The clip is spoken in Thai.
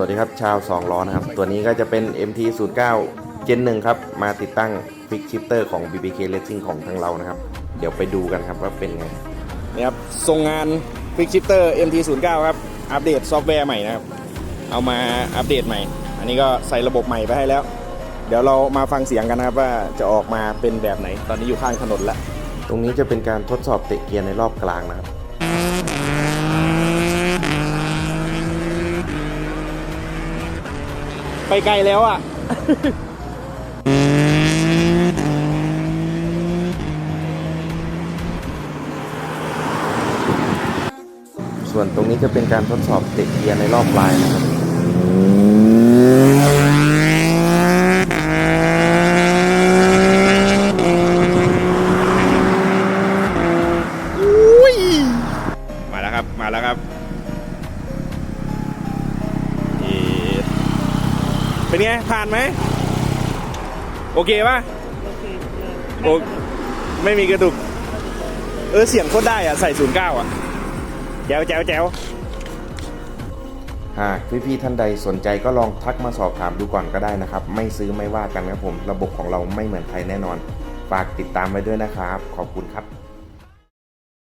วัสดีครับชาว 2 ล้อนะครับ ตัวนี้ก็จะเป็น MT09 Gen 1ครับ มาติดตั้ง Quick Shifter ของ BBK Racing ของทางเรานะครับ เดี๋ยวไปดูกันครับว่าเป็นไงนี่ครับทรงงาน Quick Shifter MT09 ครับ อัปเดตซอฟต์แวร์ใหม่นะครับ เอามาอัปเดตใหม่ อันนี้ก็ใส่ระบบใหม่ไปให้แล้ว เดี๋ยวเรามาฟังเสียงกันนะครับว่าจะออกมาเป็นแบบไหน ตอนนี้อยู่ข้างถนนแล้ว ตรงนี้จะเป็นการทดสอบเตะเกียร์ในรอบกลางนะครับ ไปไกลแล้วอะส่วนตรงนี้จะเป็นการทดสอบเตะเกียร์ในรอบปลายนะครับอุ้ยมาแล้วครับ มาแล้วครับ เป็นไง ผ่านไหม โอเคป่ะโอไม่มีกระตุก เออ เสียงโคตรได้อะ ใส่09อะ แจ๋วแจ๋วแจ๋วหากพี่ๆท่านใดสนใจก็ลองทักมาสอบถามดูก่อนก็ได้นะครับ ไม่ซื้อไม่ว่ากันครับผม ระบบของเราไม่เหมือนใครแน่นอน ฝากติดตามไว้ด้วยนะครับ ขอบคุณครับ